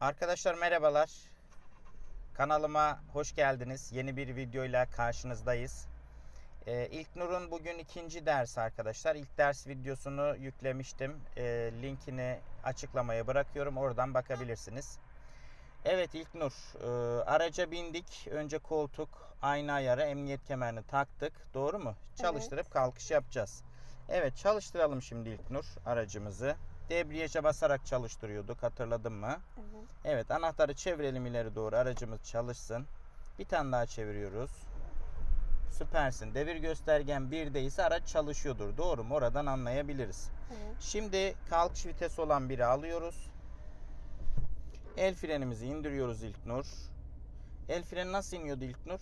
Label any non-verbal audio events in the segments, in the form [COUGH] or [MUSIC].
Arkadaşlar merhabalar. Kanalıma hoş geldiniz. Yeni bir videoyla karşınızdayız. Ee, İlknur'un bugün ikinci dersi arkadaşlar. İlk ders videosunu yüklemiştim. Ee, linkini açıklamaya bırakıyorum. Oradan bakabilirsiniz. Evet İlknur, e, araca bindik. Önce koltuk, ayna ayarı, emniyet kemerini taktık. Doğru mu? Çalıştırıp kalkış yapacağız. Evet çalıştıralım şimdi İlknur aracımızı. Debriyaja basarak çalıştırıyorduk hatırladın mı? Evet. Evet anahtarı çevirelim ileri doğru aracımız çalışsın. Bir tane daha çeviriyoruz. Süpersin. Devir göstergen 1'de ise araç çalışıyordur. Doğru mu? Oradan anlayabiliriz. Evet. Şimdi kalkış vitesi olan biri alıyoruz. El frenimizi indiriyoruz İlknur. El freni nasıl iniyordu İlknur?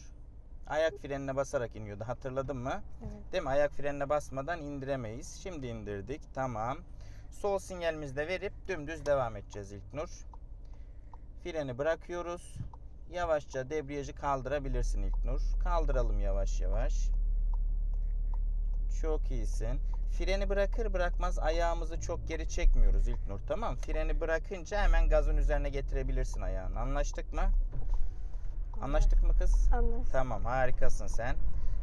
Ayak frenine basarak iniyordu. Hatırladın mı? Evet. Değil mi? Ayak frenine basmadan indiremeyiz. Şimdi indirdik. Tamam. Sol sinyalimizi de verip dümdüz devam edeceğiz İlknur. Freni bırakıyoruz. Yavaşça debriyajı kaldırabilirsin İlknur. Kaldıralım yavaş yavaş. Çok iyisin. Freni bırakır bırakmaz ayağımızı çok geri çekmiyoruz İlknur. Tamam. Freni bırakınca hemen gazın üzerine getirebilirsin ayağını. Anlaştık mı? Anlaştık mı kız? Anlaştık. Tamam harikasın sen.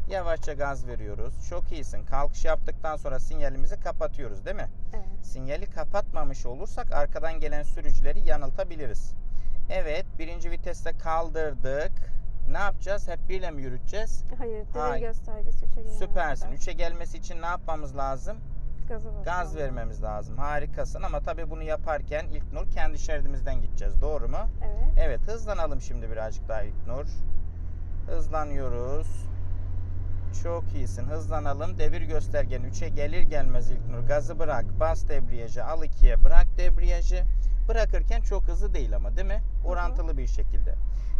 Yavaşça gaz veriyoruz. Çok iyisin. Kalkış yaptıktan sonra sinyalimizi kapatıyoruz değil mi? Evet. Sinyali kapatmamış olursak arkadan gelen sürücüleri yanıltabiliriz. Evet birinci viteste kaldırdık. Ne yapacağız? Hep birle mi yürüteceğiz? Hayır, Hayır. göstergesi 3'e gelene Süpersin. kadar 3'e gelmesi için ne yapmamız lazım? Gaza Gaz vermemiz lazım. Harikasın ama tabii bunu yaparken İlknur kendi şeridimizden gideceğiz. Doğru mu? Evet. Evet hızlanalım şimdi birazcık daha İlknur. Hızlanıyoruz. Çok iyisin. Hızlanalım. Devir göstergen 3'e gelir gelmez İlknur. Gazı bırak. Bas debriyajı. Al 2'ye. Bırak debriyajı. Bırakırken çok hızlı değil ama değil mi? Orantılı bir şekilde.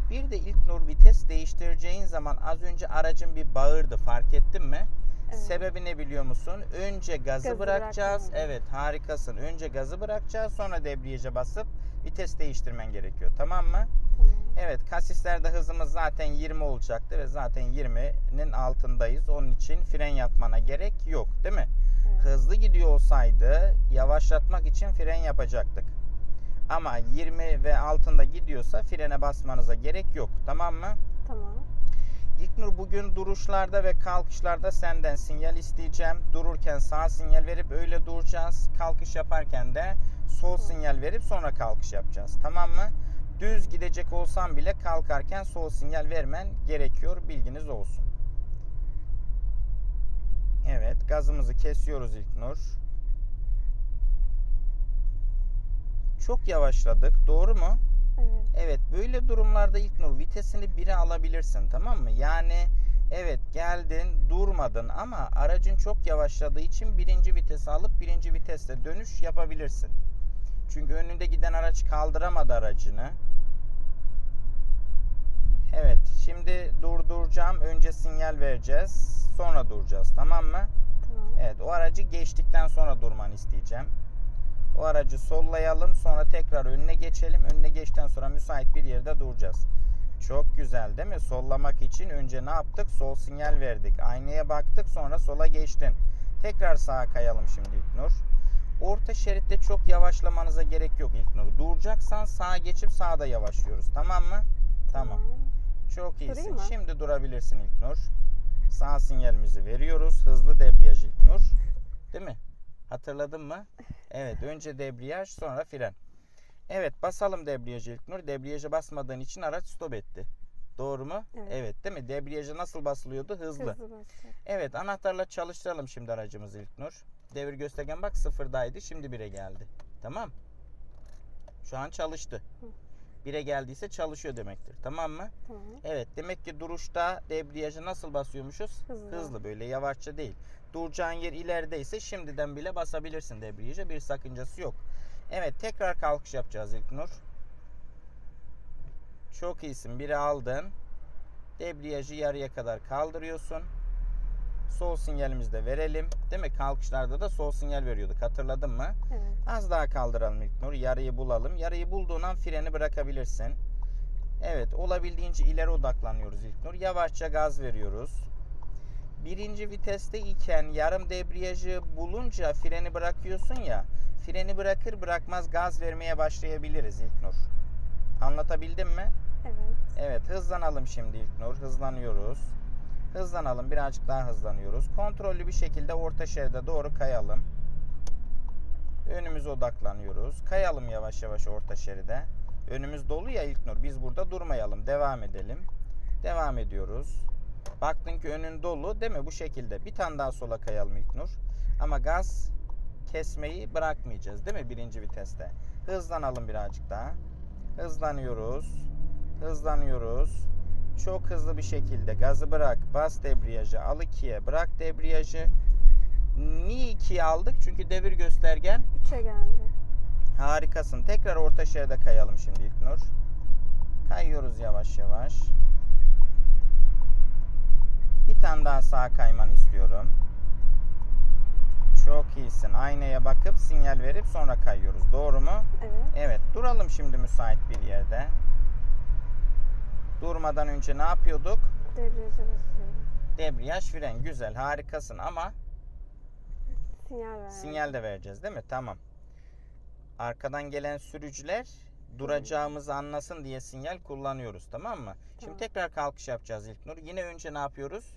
Bir de İlknur vites değiştireceğin zaman az önce aracın bir bağırdı. Fark ettin mi? Evet. Sebebi ne biliyor musun? Önce gazı, Gazı bırakacağız. bırakmadım. Evet harikasın. Önce gazı bırakacağız. Sonra debriyaja basıp vites değiştirmen gerekiyor. Tamam mı? Tamam. Evet kasislerde hızımız zaten 20 olacaktı ve zaten 20'nin altındayız. Onun için fren yapmana gerek yok değil mi? Evet. Hızlı gidiyor olsaydı yavaşlatmak için fren yapacaktık. Ama 20 ve altında gidiyorsa frene basmanıza gerek yok. Tamam mı? Tamam. İlknur bugün duruşlarda ve kalkışlarda senden sinyal isteyeceğim. Dururken sağ sinyal verip öyle duracağız. Kalkış yaparken de sol sinyal verip sonra kalkış yapacağız. Tamam mı? Düz gidecek olsan bile kalkarken sol sinyal vermen gerekiyor. Bilginiz olsun. Evet, gazımızı kesiyoruz İlknur. Çok yavaşladık. Doğru mu? Evet. Evet böyle durumlarda İlknur vitesini 1'e alabilirsin tamam mı? Yani evet geldin durmadın ama aracın çok yavaşladığı için birinci vitesi alıp birinci viteste dönüş yapabilirsin. Çünkü önünde giden araç kaldıramadı aracını. Evet şimdi durduracağım. Önce sinyal vereceğiz. Sonra duracağız tamam mı? Tamam. Evet o aracı geçtikten sonra durmanı isteyeceğim. O aracı sollayalım sonra tekrar önüne geçelim. Önüne geçtikten sonra müsait bir yerde duracağız. Çok güzel değil mi? Sollamak için önce ne yaptık? Sol sinyal verdik. Aynaya baktık sonra sola geçtin. Tekrar sağa kayalım şimdi İlknur. Orta şeritte çok yavaşlamanıza gerek yok İlknur. Duracaksan sağa geçip sağda yavaşlıyoruz. Tamam mı? Tamam. Çok iyisin. Şimdi durabilirsin İlknur. Sağ sinyalimizi veriyoruz. Hızlı debriyaj İlknur. Değil mi? Hatırladın mı? Evet. Önce debriyaj sonra fren. Evet. Basalım debriyajı İlknur. Debriyaja basmadığın için araç stop etti. Doğru mu? Evet. değil mi? Debriyaja nasıl basılıyordu? Hızlı. Hızlı basacak. Evet. Anahtarla çalıştıralım şimdi aracımızı İlknur. Devir göstergen bak sıfırdaydı. Şimdi 1'e geldi. Tamam. Şu an çalıştı. Hı. 1'e geldiyse çalışıyor demektir. Tamam mı? Tamam. Evet demek ki duruşta debriyajı nasıl basıyormuşuz? Hızlı. böyle yavaşça değil. Duracağın yer ilerideyse şimdiden bile basabilirsin debriyaja bir sakıncası yok. Evet tekrar kalkış yapacağız İlknur. Çok iyisin biri aldın. Debriyajı yarıya kadar kaldırıyorsun. Sol sinyalimizi de verelim. Değil mi? Kalkışlarda da sol sinyal veriyorduk. Hatırladın mı? Evet. Az daha kaldıralım İlknur. Yarıyı bulalım. Yarıyı bulduğun an freni bırakabilirsin. Evet olabildiğince ileri odaklanıyoruz İlknur. Yavaşça gaz veriyoruz. Birinci viteste iken yarım debriyajı bulunca freni bırakıyorsun ya. Freni bırakır bırakmaz gaz vermeye başlayabiliriz İlknur. Anlatabildim mi? Evet. Evet hızlanalım şimdi İlknur. Hızlanıyoruz. Hızlanalım birazcık daha hızlanıyoruz. Kontrollü bir şekilde orta şeride doğru kayalım. Önümüze odaklanıyoruz. Kayalım yavaş yavaş orta şeride. Önümüz dolu ya İlknur. Biz burada durmayalım. Devam edelim. Devam ediyoruz. Baktın ki önün dolu değil mi? Bu şekilde. Bir tane daha sola kayalım İlknur. Ama gaz kesmeyi bırakmayacağız değil mi? Birinci viteste. Hızlanalım birazcık daha. Hızlanıyoruz. Hızlanıyoruz. Çok hızlı bir şekilde gazı bırak. Bas debriyajı. Al ikiye. Bırak debriyajı. Niye ikiye aldık? Çünkü devir göstergen 3'e geldi. Harikasın. Tekrar orta şeride kayalım şimdi İlknur. Kayıyoruz yavaş yavaş. Bir tane daha sağa kaymanı istiyorum. Çok iyisin. Aynaya bakıp sinyal verip sonra kayıyoruz. Doğru mu? Evet. Evet. Duralım şimdi müsait bir yerde. Durmadan önce ne yapıyorduk? Debriyaja basıyorum. Debriyaj, fren. Güzel. Harikasın ama Sinyal ver. Sinyal de vereceğiz değil mi? Tamam. Arkadan gelen sürücüler duracağımızı anlasın diye sinyal kullanıyoruz tamam mı? Şimdi tekrar kalkış yapacağız İlknur. Yine önce ne yapıyoruz?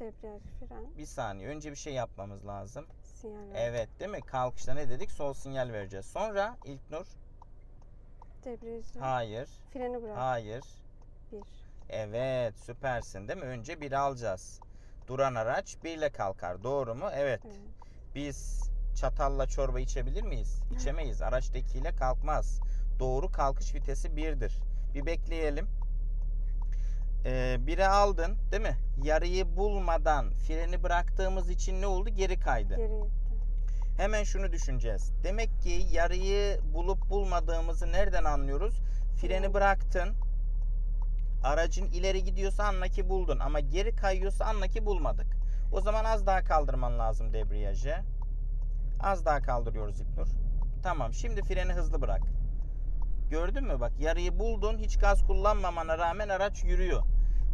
Debriyaj, fren, Bir saniye. Önce bir şey yapmamız lazım. sinyal ver. Evet değil mi? Kalkışta ne dedik? Sol sinyal vereceğiz. Sonra İlknur. Debriyajı. Hayır. Freni bırak. Hayır. 1. Evet süpersin değil mi? Önce bir alacağız. Duran araç bir ile kalkar. Doğru mu? Evet. Evet. Biz çatalla çorba içebilir miyiz? İçemeyiz. Araç ile kalkmaz. Doğru kalkış vitesi birdir. Bir bekleyelim. Ee, biri aldın değil mi? Yarıyı bulmadan freni bıraktığımız için ne oldu? Geri kaydı. Geri gitti. Hemen şunu düşüneceğiz. Demek ki yarıyı bulup bulmadığımızı nereden anlıyoruz? Freni Fren. bıraktın. Aracın ileri gidiyorsa anla ki buldun ama geri kayıyorsa anla ki bulmadık. O zaman az daha kaldırman lazım debriyajı. Az daha kaldırıyoruz İlknur. Tamam şimdi freni hızlı bırak. Gördün mü bak yarıyı buldun hiç gaz kullanmamana rağmen araç yürüyor.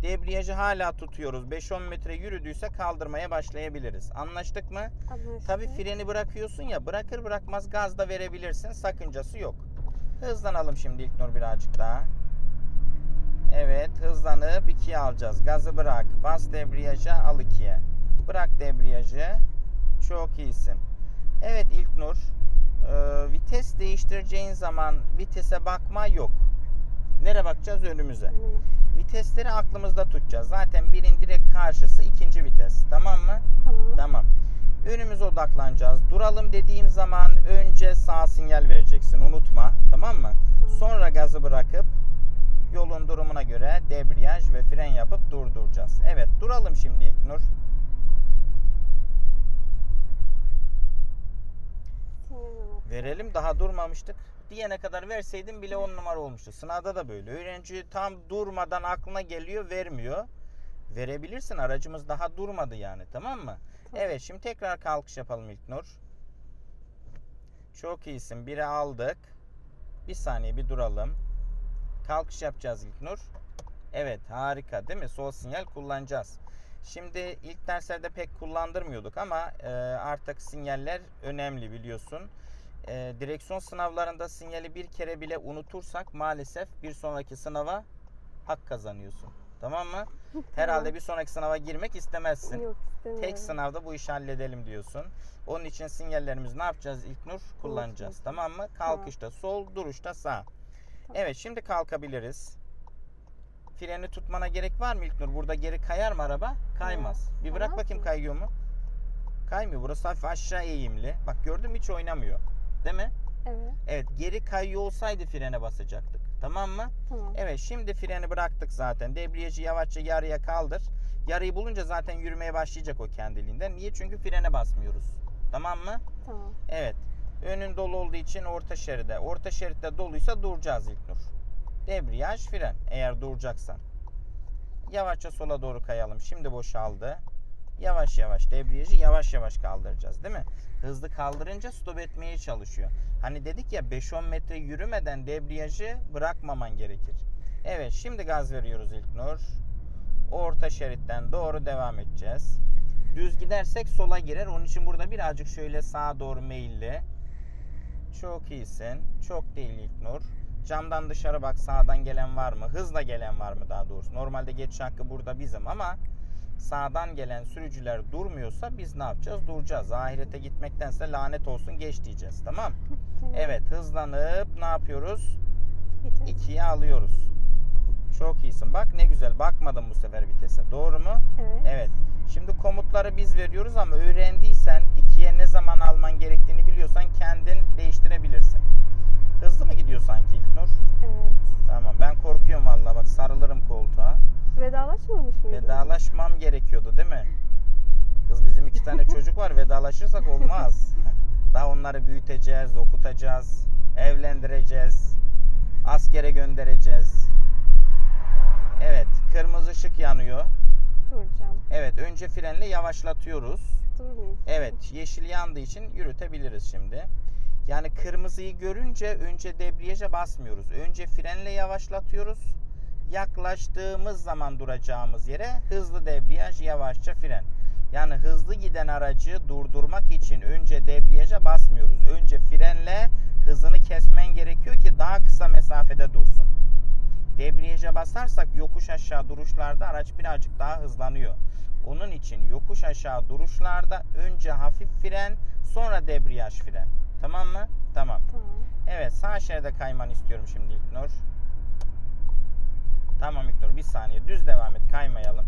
Debriyajı hala tutuyoruz. 5-10 metre yürüdüyse kaldırmaya başlayabiliriz. Anlaştık mı? Anlaştık. Tabi freni bırakıyorsun ya bırakır bırakmaz gaz da verebilirsin sakıncası yok. Hızlanalım şimdi İlknur birazcık daha. Evet hızlanıp 2'ye alacağız. Gazı bırak. Bas debriyaja al 2'ye. Bırak debriyajı. Çok iyisin. Evet İlknur. e, vites değiştireceğin zaman vitese bakma yok. Nereye bakacağız? Önümüze. Vitesleri aklımızda tutacağız. Zaten birin direkt karşısı ikinci vites. Tamam mı? Tamam. Tamam. Önümüze odaklanacağız. Duralım dediğim zaman önce sağ sinyal vereceksin. Unutma. Tamam mı? Tamam. Sonra gazı bırakıp yolun durumuna göre debriyaj ve fren yapıp durduracağız. Evet duralım şimdi İlknur. Verelim daha durmamıştık. Diyene kadar verseydim bile on numara olmuştu. Sınavda da böyle. Öğrenci tam durmadan aklına geliyor vermiyor. Verebilirsin. Aracımız daha durmadı yani tamam mı? Tamam. Evet şimdi tekrar kalkış yapalım İlknur. Çok iyisin. Biri aldık. Bir saniye bir duralım. Kalkış yapacağız İlknur. Evet harika değil mi? Sol sinyal kullanacağız. Şimdi ilk derslerde pek kullandırmıyorduk ama e, artık sinyaller önemli biliyorsun. E, direksiyon sınavlarında sinyali bir kere bile unutursak maalesef bir sonraki sınava hak kazanıyorsun. Tamam mı? [LAUGHS] Herhalde bir sonraki sınava girmek istemezsin. Yok istemiyorum. Tek sınavda bu işi halledelim diyorsun. Onun için sinyallerimizi ne yapacağız İlknur? Kullanacağız. Tamam mı? Kalkışta sol, duruşta sağ. Evet şimdi kalkabiliriz. Freni tutmana gerek var mı İlknur? Burada geri kayar mı araba? Kaymaz. Bir bırak Kaymaz bakayım mı? kayıyor mu? Kaymıyor. Burası hafif aşağı eğimli. Bak gördün mü hiç oynamıyor. Değil mi? Evet. Evet geri kayıyor olsaydı frene basacaktık. Tamam mı? Tamam. Evet şimdi freni bıraktık zaten. Debriyajı yavaşça yarıya kaldır. Yarıyı bulunca zaten yürümeye başlayacak o kendiliğinden. Niye? Çünkü frene basmıyoruz. Tamam mı? Tamam. Evet. Önün dolu olduğu için orta şeride. Orta şeritte doluysa duracağız İlknur. Debriyaj fren eğer duracaksan. Yavaşça sola doğru kayalım. Şimdi boşaldı. Yavaş yavaş debriyajı yavaş yavaş kaldıracağız değil mi? Hızlı kaldırınca stop etmeye çalışıyor. Hani dedik ya 5-10 metre yürümeden debriyajı bırakmaman gerekir. Evet şimdi gaz veriyoruz İlknur. Orta şeritten doğru devam edeceğiz. Düz gidersek sola girer. Onun için burada birazcık şöyle sağa doğru meyilli. Çok iyisin. Çok değil İlknur. Camdan dışarı bak sağdan gelen var mı? Hızla gelen var mı daha doğrusu? Normalde geçiş hakkı burada bizim ama sağdan gelen sürücüler durmuyorsa biz ne yapacağız? Duracağız. Ahirete gitmektense lanet olsun geç diyeceğiz. Tamam? Evet hızlanıp ne yapıyoruz? 2'ye alıyoruz. Çok iyisin. Bak ne güzel. Bakmadım bu sefer vitese. Doğru mu? Evet. Evet. Şimdi komutları biz veriyoruz ama öğrendiysen ikiye ne zaman alman gerektiğini biliyorsan kendin değiştirebilirsin. Hızlı mı gidiyor sanki İlknur? Evet. Tamam ben korkuyorum vallahi bak sarılırım koltuğa. Vedalaşmamış mıydın? Vedalaşmam gerekiyordu değil mi? Kız bizim iki tane [LAUGHS] çocuk var vedalaşırsak olmaz. [LAUGHS] Daha onları büyüteceğiz, okutacağız, evlendireceğiz, askere göndereceğiz. Evet kırmızı ışık yanıyor. Duracağım. Evet önce frenle yavaşlatıyoruz. Durmayayım. Evet yeşil yandığı için yürütebiliriz şimdi. Yani kırmızıyı görünce önce debriyaja basmıyoruz. Önce frenle yavaşlatıyoruz. Yaklaştığımız zaman duracağımız yere hızlı debriyaj, yavaşça fren. Yani hızlı giden aracı durdurmak için önce debriyaja basmıyoruz. Önce frenle hızını kesmen gerekiyor ki daha kısa mesafede dursun. Debriyaja basarsak yokuş aşağı duruşlarda araç birazcık daha hızlanıyor. Onun için yokuş aşağı duruşlarda önce hafif fren, sonra debriyaj fren. Tamam mı? Tamam. Tamam. Evet sağ şeride kaymanı istiyorum şimdi İlknur. Tamam İlknur bir saniye düz devam et kaymayalım.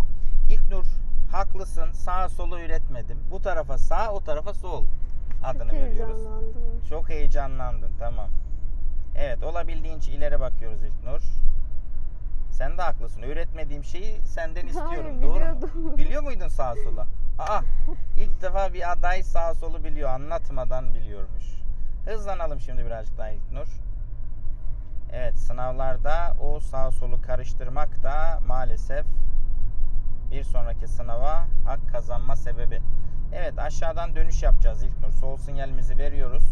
İlknur haklısın sağa solu üretmedim. Bu tarafa sağ o tarafa sol adını Çok veriyoruz. heyecanlandım. Çok heyecanlandın tamam. Evet olabildiğince ileri bakıyoruz İlknur. Sen de haklısın. Öğretmediğim şeyi senden istiyorum. Hayır, Doğru mu? [LAUGHS] Biliyor muydun sağa sola? Aa ilk defa bir aday sağa solu biliyor. Anlatmadan biliyormuş. Hızlanalım şimdi birazcık daha İlknur. Evet sınavlarda o sağ solu karıştırmak da maalesef bir sonraki sınava hak kazanma sebebi. Evet aşağıdan dönüş yapacağız İlknur. Sol sinyalimizi veriyoruz.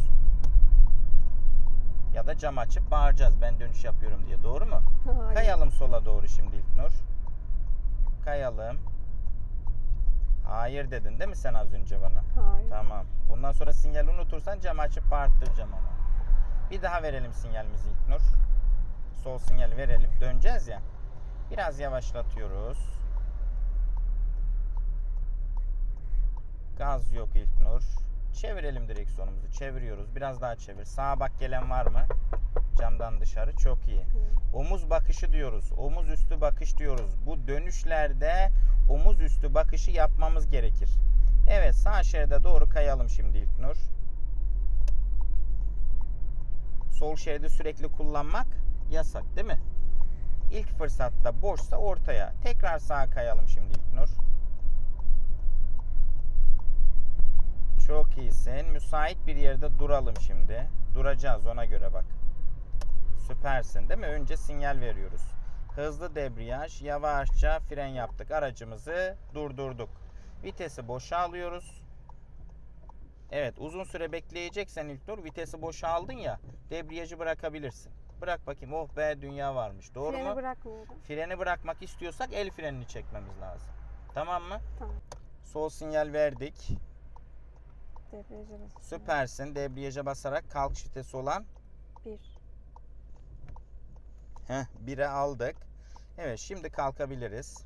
Ya da cam açıp bağıracağız ben dönüş yapıyorum diye. Doğru mu? Hayır. Kayalım sola doğru şimdi İlknur. Kayalım. Hayır dedin değil mi sen az önce bana? Hayır. Tamam. Bundan sonra sinyali unutursan cam açıp bağırttıracağım ama. Bir daha verelim sinyalimizi İlknur. Sol sinyal verelim. Döneceğiz ya. Biraz yavaşlatıyoruz. Gaz yok İlknur. Çevirelim direksiyonumuzu. Çeviriyoruz. Biraz daha çevir. Sağa bak gelen var mı? Camdan dışarı. Çok iyi. Omuz bakışı diyoruz. Omuz üstü bakış diyoruz. Bu dönüşlerde omuz üstü bakışı yapmamız gerekir. Evet sağ şeride doğru kayalım şimdi İlknur. Sol şeridi sürekli kullanmak yasak değil mi? İlk fırsatta boşsa ortaya. Tekrar sağa kayalım şimdi İlknur. Çok iyisin. Müsait bir yerde duralım şimdi. Duracağız ona göre bak. Süpersin değil mi? Önce sinyal veriyoruz. Hızlı debriyaj, yavaşça fren yaptık. Aracımızı durdurduk. Vitesi boşa alıyoruz. Evet uzun süre bekleyeceksen İlknur vitesi boşa aldın ya debriyajı bırakabilirsin. Bırak bakayım oh be dünya varmış. Doğru Freni mu? bırakmıyorum. Freni bırakmak istiyorsak el frenini çekmemiz lazım. Tamam mı? Tamam. Sol sinyal verdik. Debriyaja basıyorum. Süpersin. Debriyaja basarak kalkış vitesi olan Bir. Heh, 1'e aldık. Evet şimdi kalkabiliriz.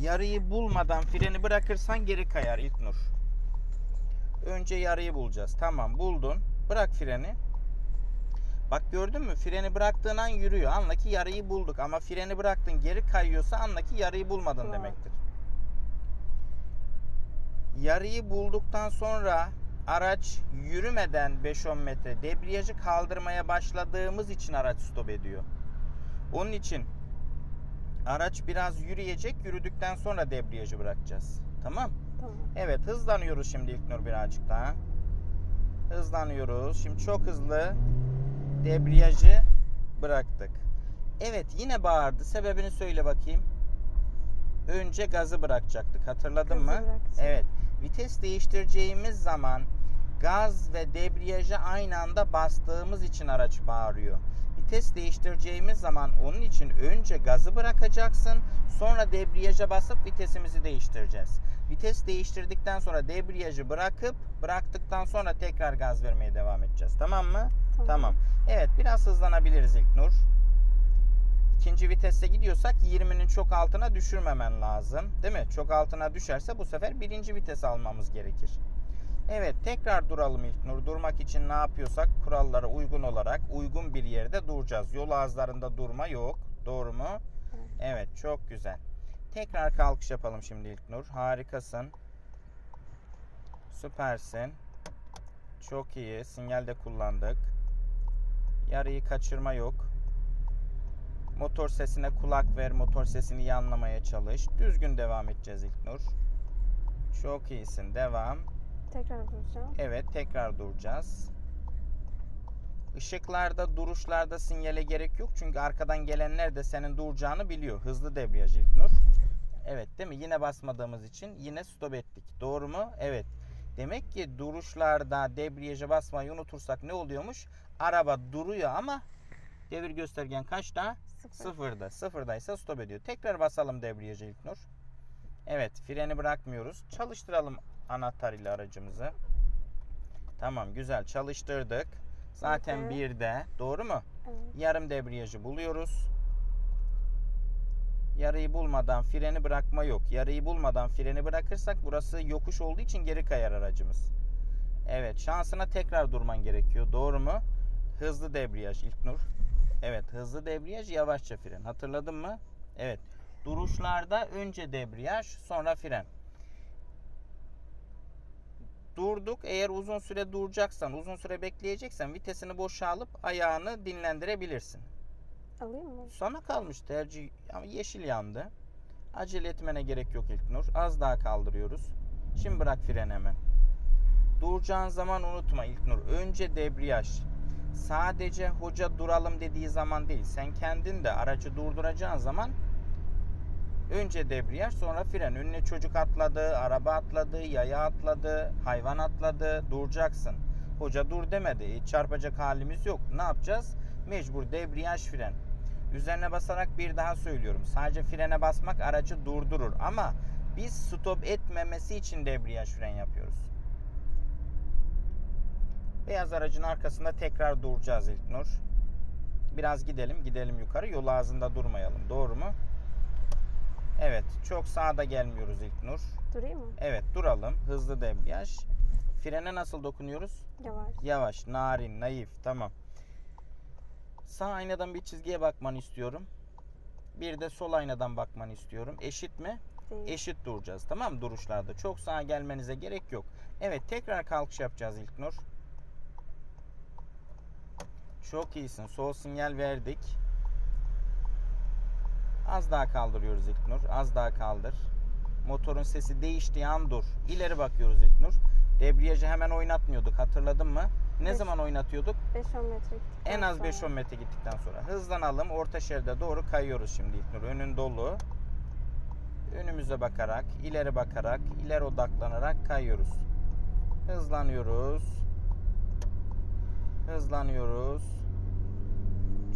Yarıyı bulmadan freni bırakırsan geri kayar İlknur. Önce yarıyı bulacağız. Tamam buldun. Bırak freni. Bak gördün mü? Freni bıraktığın an yürüyor. Anla ki yarıyı bulduk. Ama freni bıraktın geri kayıyorsa anla ki yarıyı bulmadın Tamam. demektir. Yarıyı bulduktan sonra araç yürümeden 5-10 metre debriyajı kaldırmaya başladığımız için araç stop ediyor. Onun için araç biraz yürüyecek. Yürüdükten sonra debriyajı bırakacağız. Tamam? Tamam. Evet hızlanıyoruz şimdi İlknur birazcık daha. Hızlanıyoruz. Şimdi çok hızlı debriyajı bıraktık. Evet yine bağırdı. Sebebini söyle bakayım. Önce gazı bırakacaktık. Hatırladın Gazı mı? bırakacağım. Evet. Vites değiştireceğimiz zaman gaz ve debriyaja aynı anda bastığımız için araç bağırıyor. Vites değiştireceğimiz zaman onun için önce gazı bırakacaksın. Sonra debriyaja basıp vitesimizi değiştireceğiz. Vites değiştirdikten sonra debriyajı bırakıp bıraktıktan sonra tekrar gaz vermeye devam edeceğiz. Tamam mı? Tamam. Evet biraz hızlanabiliriz İlknur. İkinci viteste gidiyorsak 20'nin çok altına düşürmemen lazım. Değil mi? Çok altına düşerse bu sefer birinci vites almamız gerekir. Evet tekrar duralım İlknur. Durmak için ne yapıyorsak kurallara uygun olarak uygun bir yerde duracağız. Yol ağızlarında durma yok. Doğru mu? Evet. Çok güzel. Tekrar kalkış yapalım şimdi İlknur. Harikasın. Süpersin. Çok iyi. Sinyal de kullandık. Yarıyı kaçırma yok. Motor sesine kulak ver. Motor sesini iyi anlamaya çalış. Düzgün devam edeceğiz İlknur. Çok iyisin. Devam. Tekrar duracağım. Evet tekrar duracağız. Işıklarda, duruşlarda sinyale gerek yok. Çünkü arkadan gelenler de senin duracağını biliyor. Hızlı debriyaj İlknur. Evet değil mi? Yine basmadığımız için yine stop ettik. Doğru mu? Evet. Demek ki duruşlarda debriyaja basmayı unutursak ne oluyormuş? Araba duruyor ama devir göstergen kaçta? Sıfır. Sıfırda. Sıfırdaysa stop ediyor. Tekrar basalım debriyaja İlknur. Evet freni bırakmıyoruz. Çalıştıralım anahtar ile aracımızı. Tamam güzel çalıştırdık. Zaten Evet. birde. Doğru mu? Evet. Yarım debriyajı buluyoruz. Yarıyı bulmadan freni bırakma yok. Yarıyı bulmadan freni bırakırsak burası yokuş olduğu için geri kayar aracımız. Evet şansına tekrar durman gerekiyor. Doğru mu? Hızlı debriyaj İlknur. Evet hızlı debriyaj yavaşça fren. Hatırladın mı? Evet. Duruşlarda önce debriyaj sonra fren. Durduk. Eğer uzun süre duracaksan, uzun süre bekleyeceksen vitesini boşa alıp ayağını dinlendirebilirsin. Alayım mı? Sana kalmış tercih ama yeşil yandı. Acele etmene gerek yok İlknur. Az daha kaldırıyoruz. Şimdi bırak freni hemen. Duracağın zaman unutma İlknur. Önce debriyaj. Sadece hoca duralım dediği zaman değil. Sen kendin de aracı durduracağın zaman önce debriyaj sonra fren. Önüne çocuk atladı, araba atladı, yaya atladı, hayvan atladı. Duracaksın. Hoca dur demedi. Hiç çarpacak halimiz yok. Ne yapacağız? Mecbur debriyaj fren. Üzerine basarak bir daha söylüyorum. Sadece frene basmak aracı durdurur ama biz stop etmemesi için debriyaj fren yapıyoruz. Beyaz aracın arkasında tekrar duracağız İlknur. Biraz gidelim, gidelim yukarı. Yol ağzında durmayalım. Doğru mu? Evet, çok sağda gelmiyoruz İlknur. Durayım mı? Evet, duralım. Hızlı debriyaj. Frene nasıl dokunuyoruz? Yavaş. Yavaş, narin, naif. Tamam. Sağ aynadan bir çizgiye bakmanı istiyorum. Bir de sol aynadan bakmanı istiyorum. Eşit mi? Değil. Eşit duracağız. Tamam mı duruşlarda? Çok sağa gelmenize gerek yok. Evet tekrar kalkış yapacağız İlknur. Çok iyisin. Sol sinyal verdik. Az daha kaldırıyoruz İlknur. Az daha kaldır. Motorun sesi değiştiği an dur. İleri bakıyoruz İlknur. Debriyajı hemen oynatmıyorduk. Hatırladın mı? Ne Beş- zaman oynatıyorduk? 5-10 metre En az sonra. 5-10 metre gittikten sonra. Hızlanalım. Orta şeride doğru kayıyoruz şimdi İlknur. Önün dolu. Önümüze bakarak, ileri bakarak, ileri odaklanarak kayıyoruz. Hızlanıyoruz. Hızlanıyoruz.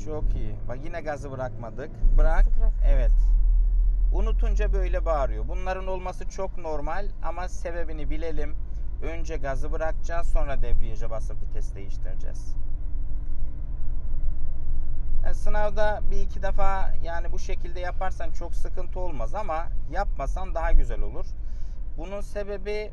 Çok iyi. Bak yine gazı bırakmadık. Bırak. Bırak? Evet. Unutunca böyle bağırıyor. Bunların olması çok normal ama sebebini bilelim. Önce gazı bırakacağız sonra debriyaja basıp vites değiştireceğiz. Yani sınavda bir iki defa yani bu şekilde yaparsan çok sıkıntı olmaz ama yapmasan daha güzel olur. Bunun sebebi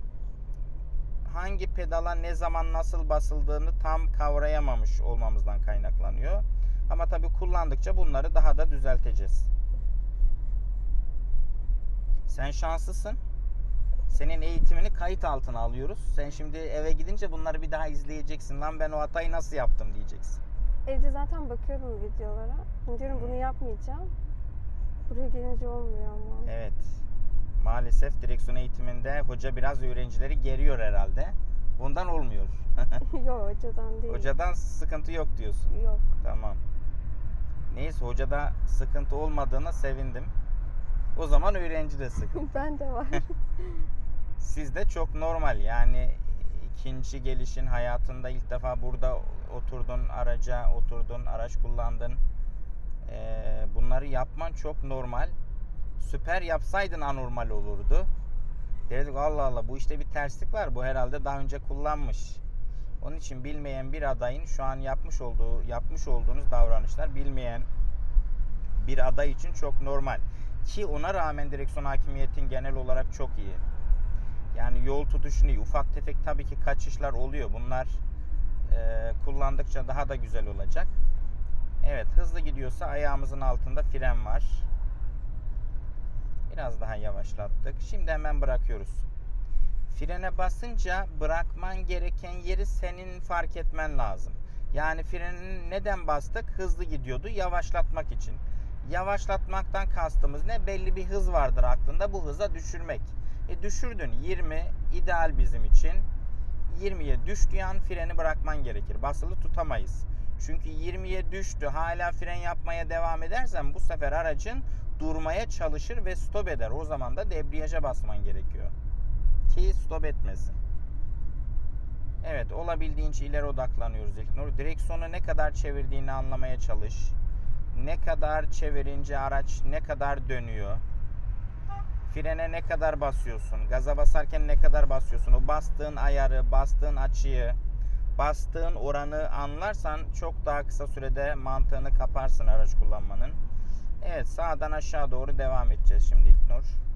hangi pedala ne zaman nasıl basıldığını tam kavrayamamış olmamızdan kaynaklanıyor. Ama tabii kullandıkça bunları daha da düzelteceğiz. Sen şanslısın. Senin eğitimini kayıt altına alıyoruz. Sen şimdi eve gidince bunları bir daha izleyeceksin. Lan ben o hatayı nasıl yaptım diyeceksin. Evde zaten bakıyorum videolara. Diyorum bunu yapmayacağım. Buraya gelince olmuyor ama. Evet. Maalesef direksiyon eğitiminde hoca biraz öğrencileri geriyor herhalde. Bundan olmuyor. [LAUGHS] [LAUGHS] Yok hocadan değil. Hocadan sıkıntı yok diyorsun. Yok. Tamam. Neyse hocada sıkıntı olmadığına sevindim. O zaman öğrenci de sıkıntı. [LAUGHS] ben de var. [LAUGHS] Sizde çok normal yani ikinci gelişin hayatında ilk defa burada oturdun araca oturdun araç kullandın Ee, bunları yapman çok normal süper yapsaydın anormal olurdu derdik Allah Allah bu işte bir terslik var bu herhalde daha önce kullanmış Onun için bilmeyen bir adayın şu an yapmış olduğu yapmış olduğunuz davranışlar bilmeyen bir aday için çok normal. Ki ona rağmen direksiyon hakimiyetin genel olarak çok iyi. Yani yol tutuşun iyi. Ufak tefek tabii ki kaçışlar oluyor. Bunlar e, kullandıkça daha da güzel olacak. Evet hızlı gidiyorsa ayağımızın altında fren var. Biraz daha yavaşlattık. Şimdi hemen bırakıyoruz. Frene basınca bırakman gereken yeri senin fark etmen lazım. Yani freni neden bastık? Hızlı gidiyordu. Yavaşlatmak için. Yavaşlatmaktan kastımız ne? Belli bir hız vardır aklında. Bu hıza düşürmek. E düşürdün 20 ideal bizim için. 20'ye düştüğü an freni bırakman gerekir. Basılı tutamayız. Çünkü 20'ye düştü hala fren yapmaya devam edersen bu sefer aracın durmaya çalışır ve stop eder. O zaman da debriyaja basman gerekiyor. Ki stop etmesin. Evet olabildiğince ileri odaklanıyoruz İlknur. Direksiyonu ne kadar çevirdiğini anlamaya çalış. Ne kadar çevirince araç ne kadar dönüyor. Frene ne kadar basıyorsun? Gaza basarken ne kadar basıyorsun? O bastığın ayarı, bastığın açıyı, bastığın oranı anlarsan çok daha kısa sürede mantığını kaparsın araç kullanmanın. Evet sağdan aşağı doğru devam edeceğiz şimdi İlknur.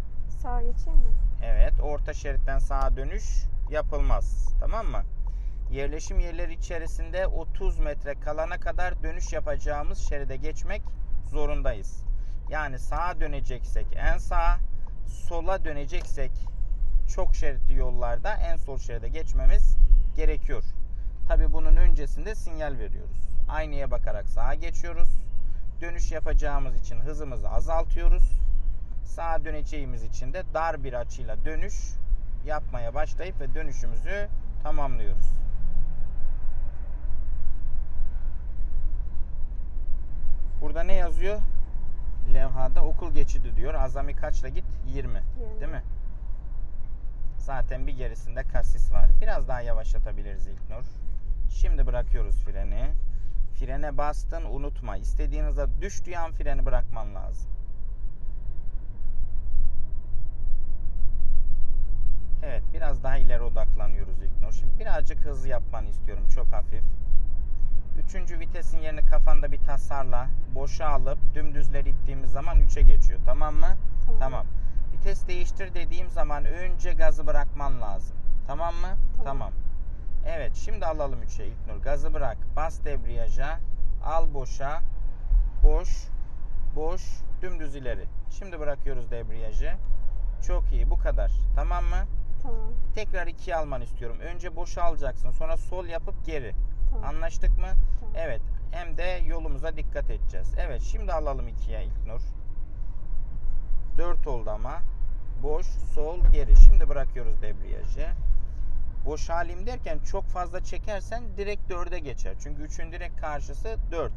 Sağa geçeyim mi? Evet orta şeritten sağa dönüş yapılmaz. Tamam mı? Yerleşim yerleri içerisinde 30 metre kalana kadar dönüş yapacağımız şeride geçmek zorundayız. Yani sağa döneceksek en sağa, sola döneceksek çok şeritli yollarda en sol şeride geçmemiz gerekiyor. Tabi bunun öncesinde sinyal veriyoruz. Aynaya bakarak sağa geçiyoruz. Dönüş yapacağımız için hızımızı azaltıyoruz. Sağa döneceğimiz için de dar bir açıyla dönüş yapmaya başlayıp ve dönüşümüzü tamamlıyoruz. Burada ne yazıyor? Levhada okul geçidi diyor. Azami kaçla git? 20. 20. Değil mi? Zaten bir gerisinde kasis var. Biraz daha yavaşlatabiliriz İlknur. Şimdi bırakıyoruz freni. Frene bastın unutma. İstediğin hıza düştüğü an freni bırakman lazım. Evet biraz daha ileri odaklanıyoruz İlknur. Şimdi birazcık hızlı yapmanı istiyorum. Çok hafif. Üçüncü vitesin yerini kafanda bir tasarla. Boşa alıp dümdüzleri ittiğimiz zaman 3'e geçiyor. Tamam mı? Tamam. Tamam. Vites değiştir dediğim zaman önce gazı bırakman lazım. Tamam mı? Tamam. Evet şimdi alalım 3'e İlknur. Gazı bırak. Bas debriyaja. Al boşa. Boş. Boş. Dümdüz ileri. Şimdi bırakıyoruz debriyajı. Çok iyi bu kadar. Tamam mı? Tamam. Tekrar 2'ye alman istiyorum. Önce boşa alacaksın. Sonra sol yapıp geri. Tamam. Anlaştık mı? Tamam. Evet. Hem de yolumuza dikkat edeceğiz. Evet şimdi alalım 2'ye İlknur. 4 oldu ama. Boş, sol, geri. Şimdi bırakıyoruz debriyajı. Boş halim derken çok fazla çekersen direkt 4'e geçer. Çünkü 3'ün direkt karşısı 4.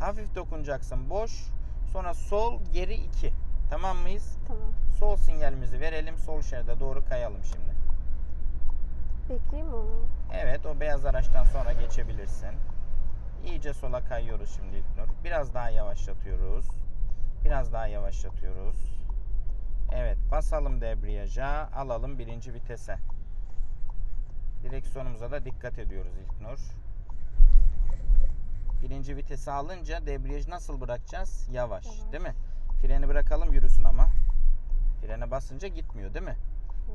Hafif dokunacaksın boş. Sonra sol, geri 2. Tamam mıyız? Tamam. Sol sinyalimizi verelim. Sol şeride doğru kayalım şimdi. Bekleyeyim mi onu? Evet o beyaz araçtan sonra geçebilirsin. İyice sola kayıyoruz şimdi İlknur. Biraz daha yavaşlatıyoruz. Biraz daha yavaşlatıyoruz. Evet basalım debriyaja. Alalım birinci vitese. Direksiyonumuza da dikkat ediyoruz İlknur. Birinci vitesi alınca debriyajı nasıl bırakacağız? Yavaş, Yavaş. değil mi? Freni bırakalım yürüsün ama. Frene basınca gitmiyor değil mi?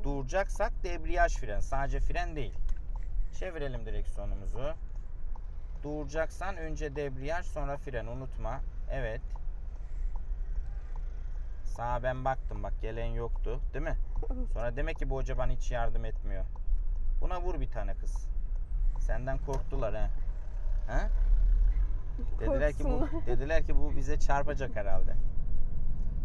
Duracaksak debriyaj fren. Sadece fren değil. Çevirelim direksiyonumuzu. Duracaksan önce debriyaj sonra fren unutma. Evet. Sağa ben baktım bak gelen yoktu değil mi? Sonra demek ki bu hoca bana hiç yardım etmiyor. Buna vur bir tane kız. Senden korktular ha. Ha? Dediler ki bu dediler ki bu bize çarpacak herhalde.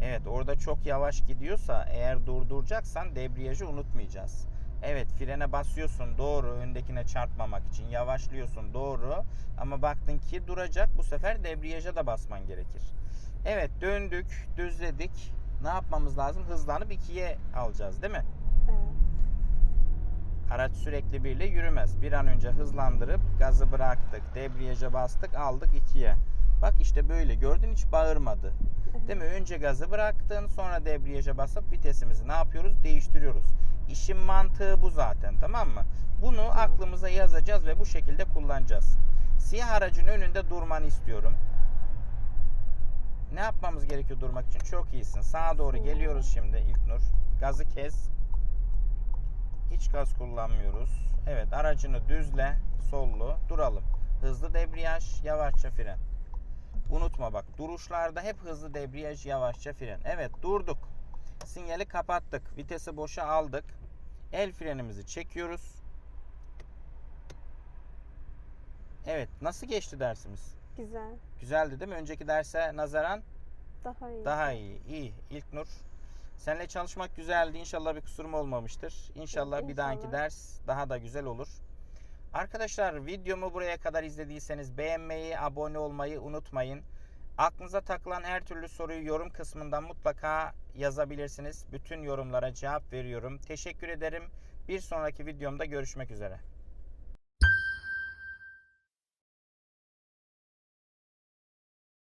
Evet orada çok yavaş gidiyorsa eğer durduracaksan debriyajı unutmayacağız. Evet frene basıyorsun doğru öndekine çarpmamak için yavaşlıyorsun doğru ama baktın ki duracak bu sefer debriyaja da basman gerekir. Evet döndük düzledik ne yapmamız lazım hızlanıp ikiye alacağız değil mi? Evet. Araç sürekli birle yürümez. Bir an önce hızlandırıp gazı bıraktık, debriyaja bastık, aldık ikiye. Bak işte böyle gördün hiç bağırmadı. Değil mi? Önce gazı bıraktın, sonra debriyaja basıp vitesimizi ne yapıyoruz? Değiştiriyoruz. İşin mantığı bu zaten tamam mı? Bunu aklımıza yazacağız ve bu şekilde kullanacağız. Siyah aracın önünde durmanı istiyorum. Ne yapmamız gerekiyor durmak için? Çok iyisin. Sağa doğru geliyoruz şimdi İlknur. Gazı kes. Hiç gaz kullanmıyoruz. Evet aracını düzle. Sollu. Duralım. Hızlı debriyaj, yavaşça fren. Unutma bak duruşlarda hep hızlı debriyaj, yavaşça fren. Evet durduk. Sinyali kapattık. Vitesi boşa aldık. El frenimizi çekiyoruz. Evet nasıl geçti dersimiz? Güzel. Güzeldi değil mi? Önceki derse nazaran Daha iyi. daha iyi. İyi. İlknur. Seninle çalışmak güzeldi. İnşallah bir kusurum olmamıştır. İnşallah bir dahaki İnşallah. ders daha da güzel olur. Arkadaşlar videomu buraya kadar izlediyseniz beğenmeyi, abone olmayı unutmayın. Aklınıza takılan her türlü soruyu yorum kısmından mutlaka yazabilirsiniz. Bütün yorumlara cevap veriyorum. Teşekkür ederim. Bir sonraki videomda görüşmek üzere.